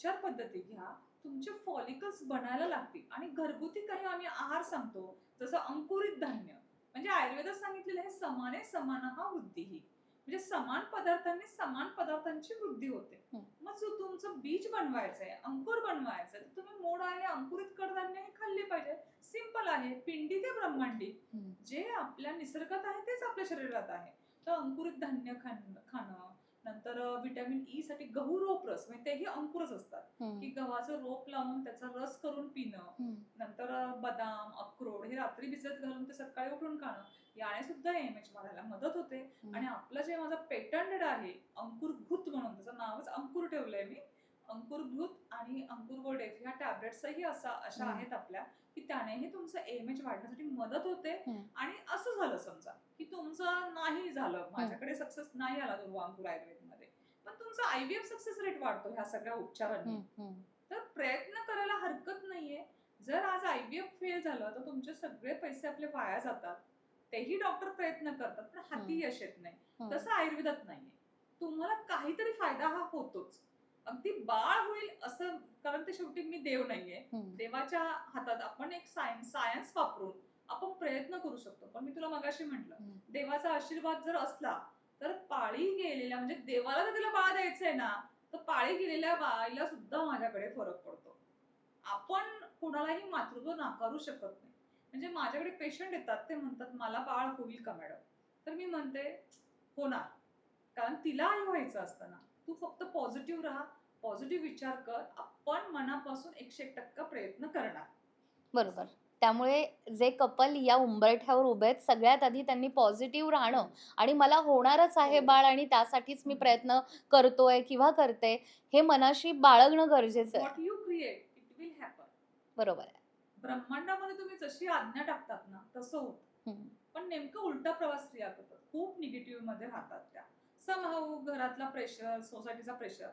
उपचार पद्धती घ्या. तुमचे फॉलिकल्स बनायला लागतील. आणि घरगुती काही आम्ही आहार सांगतो जसं अंकुरित धान्य. म्हणजे आयुर्वेदात सांगितलेलं आहे समाने समान हा वृद्धी. म्हणजे समान पदार्थांनी समान पदार्थांची वृद्धी होते. हं. मग जो तुमचं बीज बनवायचंय अंकुर बनवायचंय तर तुम्ही मोड आणि अंकुरित कडधान्य हे खाल्ली पाहिजे. सिंपल आहे पिंडी ते ब्रह्मांडी. हं. जे आपल्या निसर्गात आहे तेच आपल्या शरीरात आहे. तर अंकुरित धान्य खाणं खाणं नंतर विटॅमिन ई साठी गहू रोप रस म्हणजे तेही अंकुरच असतात की गव्हाचं रोप लावून त्याचा रस करून पिणं नंतर बदाम अक्रोड हे रात्री भिजत घालून ते सकाळी उठून खाणं याने सुद्धा एम एच वाढायला मदत होते. आणि आपलं जे माझं पेटंटेड आहे अंकुरभूत म्हणून त्याचं नावच अंकुर ठेवलंय मी अंकुरभूत आणि अंकुर गोडेफ ह्या टॅबलेट्सही असा अशा. आहेत आपल्या की त्यानेही तुमचं एम एच वाढण्यासाठी मदत होते. आणि तुमचं नाही झालं माझ्याकडे सक्सेस नाही आला दुर्वा अंकुर आयुर्वेदमध्ये पण तुमचा आयव्हीएफ सक्सेस रेट वाढतो ह्या सगळ्या उपचारांनी. तर प्रयत्न करायला हरकत नाहीये. जर आज आयव्हीएफ फेल झालं तर तुमचे सगळे पैसे आपले वाया जातात. तेही डॉक्टर प्रयत्न करतात पण हाती. यश येत नाही. तसं आयुर्वेदात नाहीये. तुम्हाला काहीतरी फायदा हा होतोच. अगदी बाळ होईल असं कारण ते शेवटी मी देव नाहीये. देवाच्या हातात आपण एक सायन्स सायन्स वापरून आपण प्रयत्न करू शकतो. पण मी तुला मगाशी म्हटलं. देवाचा आशीर्वाद जर असला तर पाळी गेलेल्या म्हणजे देवाला जर तिला बाळ द्यायचंय ना तर पाळी गेलेल्या बाळीला सुद्धा माझ्याकडे फरक पडतो. आपण कुणालाही मातृत्व नाकारू शकत नाही. म्हणजे माझ्याकडे पेशंट येतात ते म्हणतात मला बाळ होईल का मॅडम? तर मी म्हणते होणार कारण तिला आई व्हायचं असतं ना तू फक्त पॉझिटिव्ह राहा पॉझिटिव्ह विचार कर. आपण मनापासून एकशे एक टक्का प्रयत्न करणार. बरोबर. त्यामुळे जे कपल या उंबरठ्यावर उभे आहेत सगळ्यात आधी त्यांनी पॉझिटिव्ह राहणं आणि मला होणारच आहे हो. बाळ आणि त्यासाठीच मी प्रयत्न करतोय किंवा करते हे मनाशी बाळगणं गरजेचं आहे. बरोबर आहे. ब्रह्मांडामध्ये तुम्ही जशी आज्ञा टाकतात ना तसं होतं. पण नेमकं उलटा प्रवास स्त्रिया करतात. खूप निगेटिव्हमध्ये राहतात त्या. समहाऊ घरातला प्रेशर सोसायटीचा प्रेशर